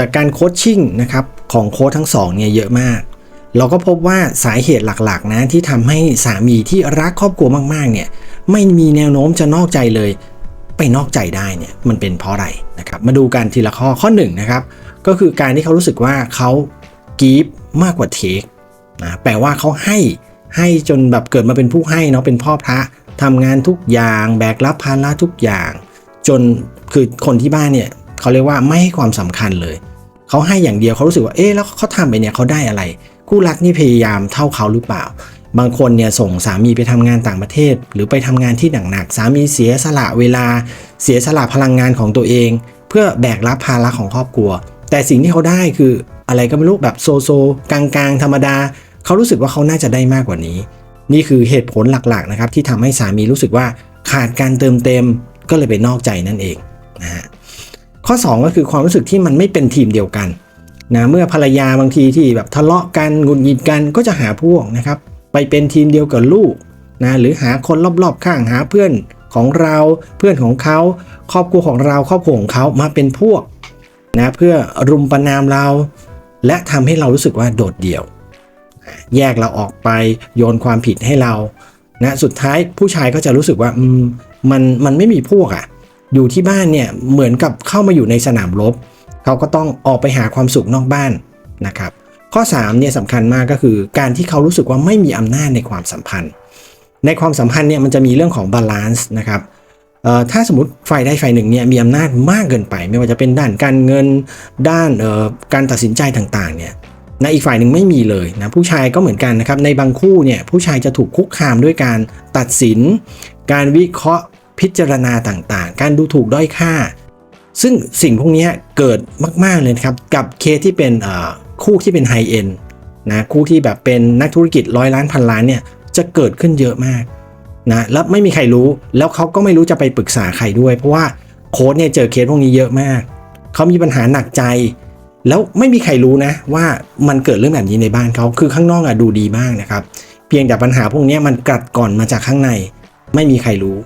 จากการโคชชิ่งนะครับของโค้ชทั้งสองเนี่ยเยอะมาก เราก็พบว่าสาเหตุหลักๆนะที่ทำให้สามีที่รักครอบครัวมากๆเนี่ยไม่มีแนวโน้มจะนอกใจเลย ไปนอกใจได้เนี่ยมันเป็นเพราะอะไรนะครับมาดูกันทีละข้อข้อหนึ่งนะครับก็คือการที่เขารู้สึกว่าเขากีฟมากกว่าเทคนะแปลว่าเขาให้ให้จนแบบเกิดมาเป็นผู้ให้เนาะเป็นพ่อพระทำงานทุกอย่างแบกรับภาระทุกอย่าง จนคือคนที่บ้านเนี่ยเขาเรียกว่าไม่ให้ความสำคัญเลย เขาให้อย่างเดียวเขารู้สึกว่าเอ๊ะแล้วเขาทำไปเนี่ยเขาได้อะไร คู่รักนี่พยายามเท่าเขาหรือเปล่า บางคนเนี่ยส่งสามีไปทำงานต่างประเทศ หรือไปทำงานที่หนักๆสามีเสียสละเวลา เสียสละพลังงานของตัวเอง เพื่อแบกรับภาระของครอบครัว แต่สิ่งที่เขาได้คืออะไรก็ไม่รู้แบบโซโซกลางๆ ธรรมดา เขารู้สึกว่าเขาน่าจะได้มากกว่านี้ นี่คือเหตุผลหลักๆนะครับที่ทำให้สามีรู้สึกว่าขาดการเติมเต็มก็เลยไปนอกใจนั่นเองนะฮะ ข้อ 2 ก็คือความรู้สึกที่มันไม่เป็นทีมเดียวกันนะเมื่อภรรยาบางทีที่แบบทะเลาะกันหงุดหงิดกันก็จะหาพวกนะครับ ไปเป็นทีมเดียวกับลูกนะหรือหาคนรอบๆข้างหาเพื่อนของเราเพื่อนของเขาครอบครัวของเราครอบครัวของเขามาเป็นพวกนะเพื่อรุมประนามเรา และทำให้เรารู้สึกว่าโดดเดี่ยว แยกเราออกไปโยนความผิดให้เรานะสุดท้ายผู้ชายก็จะรู้สึกว่ามมันมันไม่มีพวกอะ่ะ อยู่ที่บ้านเนี่ยเหมือนกับเข้ามาอยู่ในสนามรบเขาก็ต้องออกไปหาความสุขนอกบ้านนะครับข้อ3เนี่ยสำคัญมากก็คือการที่เขารู้สึกว่าไม่มีอำนาจในความสัมพันธ์ ในความสัมพันธ์เนี่ยมันจะมีเรื่องของบาลานซ์นะครับถ้าสมมติฝ่ายใดฝ่ายหนึ่งเนี่ยมีอำนาจมากเกินไป ไม่ว่าจะเป็นด้านการเงินด้านการตัดสินใจต่างๆเนี่ยนะอีกฝ่ายหนึ่งไม่มีเลยนะผู้ชายก็เหมือนกันนะครับในบางคู่เนี่ยผู้ชายจะถูกคุกคามด้วยการตัดสิน การวิเคราะห์ พิจารณาต่างๆ การดูถูกด้อยค่า ซึ่งสิ่งพวกนี้เกิดมาก ๆ เลยครับ กับเคสที่เป็นคู่ที่เป็นไฮเอ็นนะคู่ที่แบบเป็นนักธุรกิจร้อยล้านพันล้านเนี่ยจะเกิดขึ้นเยอะมากนะแล้วไม่มีใครรู้แล้วเขาก็ไม่รู้จะไปปรึกษาใครด้วย เพราะว่าโค้ดเนี่ยเจอเคสพวกนี้เยอะมากเขามีปัญหาหนักใจ แล้วไม่มีใครรู้นะว่ามันเกิดเรื่องแบบนี้ในบ้านเขาคือข้างนอกอะดูดีมากนะครับ เพียงแต่ปัญหาพวกนี้มันกัดก่อนมาจากข้างใน ไม่มีใครรู้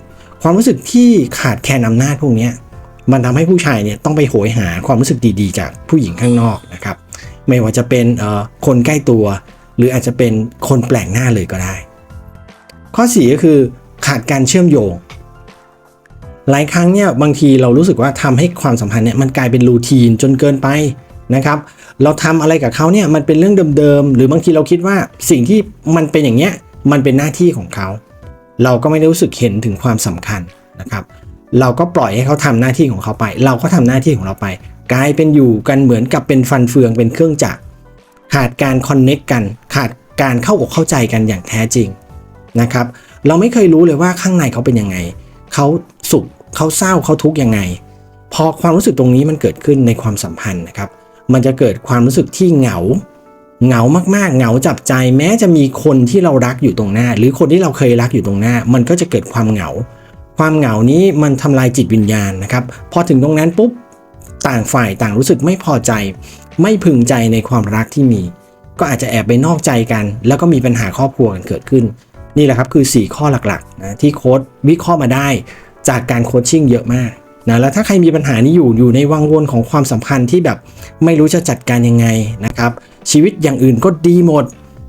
ความรู้สึกที่ขาดแคลนอำนาจพวกนี้มันทำให้ผู้ชายเนี่ยต้องไปโหยหาความรู้สึกดีๆ จากผู้หญิงข้างนอกนะครับ ไม่ว่าจะเป็นคนใกล้ตัว หรืออาจจะเป็นคนแปลกหน้าเลยก็ได้ ข้อ4ก็คือขาดการเชื่อมโยง หลายครั้งเนี่ยบางทีเรารู้สึกว่าทำให้ความสัมพันธ์เนี่ยมันกลายเป็นรูทีนจนเกินไปนะครับ เราทำอะไรกับเขาเนี่ยมันเป็นเรื่องเดิมๆหรือบางทีเราคิดว่าสิ่งที่มันเป็นอย่างเนี้ยมันเป็นหน้าที่ของเขา เราก็ไม่ได้รู้สึกเห็นถึงความสำคัญนะครับ เราก็ปล่อยให้เขาทำหน้าที่ของเขาไป เราก็ทำหน้าที่ของเราไป กลายเป็นอยู่กันเหมือนกับเป็นฟันเฟืองเป็นเครื่องจักรขาดการคอนเน็กกัน ขาดการเข้าอกเข้าใจกันอย่างแท้จริงนะครับ เราไม่เคยรู้เลยว่าข้างในเขาเป็นยังไง เขาสุขเขาเศร้าเขาทุกข์ยังไง พอความรู้สึกตรงนี้มันเกิดขึ้นในความสัมพันธ์นะครับ มันจะเกิดความรู้สึกที่เหงา เหงามากๆ เหงาจับใจแม้จะมีคนที่เรารักอยู่ตรงหน้า หรือคนที่เราเคยรักอยู่ตรงหน้า มันก็จะเกิดความเหงา ความเหงานี้มันทำลายจิตวิญญาณนะครับพอถึงตรงนั้นปุ๊บต่างฝ่ายต่างรู้สึกไม่พอใจ ไม่พึงใจในความรักที่มี ก็อาจจะแอบไปนอกใจกัน แล้วก็มีปัญหาครอบครัวกันเกิดขึ้น นี่แหละครับคือ 4 ข้อหลักๆนะที่โค้ดวิเคราะห์มาได้ จากการโคชชิ่งเยอะมาก นะแล้วถ้าใครมีปัญหานี้อยู่อยู่ในวังวนของความสัมพันธ์ที่แบบไม่รู้จะจัดการยังไงนะครับ ชีวิตอย่างอื่นก็ดีหมด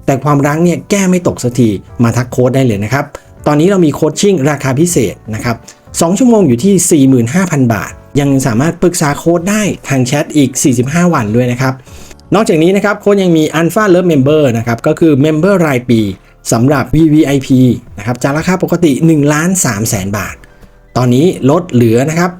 แต่ความรักเนี่ยแก้ไม่ตกสักทีมาทักโค้ดได้เลยนะครับ ตอนนี้เรามีโคชชิ่งราคาพิเศษนะครับ2ชั่วโมงอยู่ที่ 45,000 บาท ยังสามารถปรึกษาโค้ดได้ทางแชทอีก 45 วันด้วยนะครับ นอกจากนี้นะครับโค้ดยังมี Alpha Love Member นะครับก็คือ Member รายปีสำหรับ VVIP นะครับจากราคาปกติ1ล้าน3แสนบาท ตอนนี้ลดเหลือนะครับ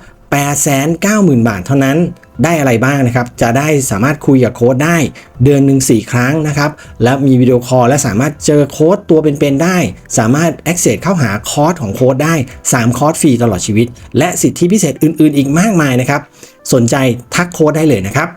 890,000 บาทเท่านั้นได้อะไรบ้างนะครับ จะได้สามารถคุยกับโค้ดได้เดือนหนึ่ง4 ครั้งนะครับ และมีวิดีโอคอลและสามารถเจอโค้ดตัวเป็นๆได้ สามารถ access เข้าหาคอร์สของโค้ดได้ 3 คอร์สฟรีตลอดชีวิต และสิทธิพิเศษอื่นๆ อีกมากมายนะครับ สนใจทักโค้ดได้เลยนะครับ